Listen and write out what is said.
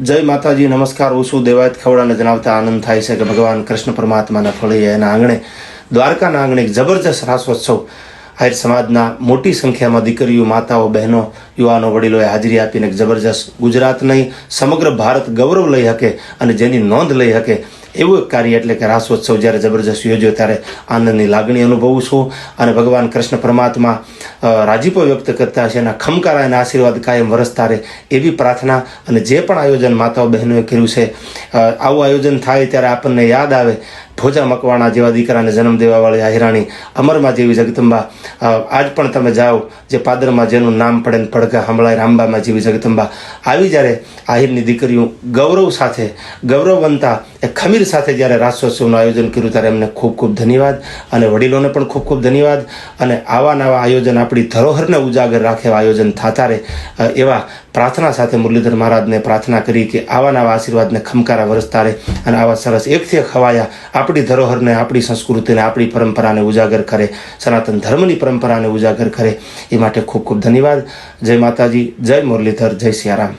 જય માતાજી, નમસ્કાર. હું શું દેવાયત ખવડાને જણાવતા આનંદ થાય છે કે ભગવાન કૃષ્ણ પરમાત્માના ફળી એના આંગણે, દ્વારકાના આંગણે એક જબરજસ્ત રાસોત્સવ આહિર સમાજના મોટી સંખ્યામાં દીકરીઓ, માતાઓ, બહેનો, યુવાનો, વડીલોએ હાજરી આપીને જબરજસ્ત ગુજરાત નહીં સમગ્ર ભારત ગૌરવ લઈ શકે અને જેની નોંધ લઈ શકે એવું કાર્ય એટલે કે રાસોત્સવ જ્યારે જબરજસ્ત યોજ્યો ત્યારે આનંદની લાગણી અનુભવું છું. અને ભગવાન કૃષ્ણ પરમાત્મા રાજીપો વ્યક્ત કરતા છે એના ખમકારા અને આશીર્વાદ કાયમ વરસતા રહે એવી પ્રાર્થના અને જે પણ આયોજન માતાઓ બહેનોએ કર્યું છે આવું આયોજન થાય ત્યારે આપણને યાદ આવે ભોજા મકવાણા જેવા દીકરાને જન્મ દેવાવાળી આહિરાણી અમરમાં જેવી જગદંબા. આજ પણ તમે જાઓ જે પાદરમાં જેનું નામ પડે ને પડઘા હંભળાય રામબામાં જેવી જગદંબા. આવી જ્યારે આહિરની દીકરીઓ ગૌરવ સાથે ગૌરવવંતા એ ખમીર સાથે જ્યારે રાસોત્સવનું આયોજન કર્યું ત્યારે એમને ખૂબ ખૂબ ધન્યવાદ અને વડીલોને પણ ખૂબ ખૂબ ધન્યવાદ. અને આવા નવા આયોજન આપણી ધરોહરને ઉજાગર રાખે આયોજન થતા રહે એવા પ્રાર્થના સાથે મુરલીધર મહારાજને પ્રાર્થના કરી કે આવા નવા આશીર્વાદને ખમકારા વરસતા રહે અને આવા સરસ એકથી એક ખવાયા આપણી ધરોહરને, આપણી સંસ્કૃતિને, આપણી પરંપરાને ઉજાગર કરે, સનાતન ધર્મની પરંપરાને ઉજાગર કરે. એ માટે ખૂબ ખૂબ ધન્યવાદ. જય માતાજી, જય મુરલીધર, જય સિયારામ.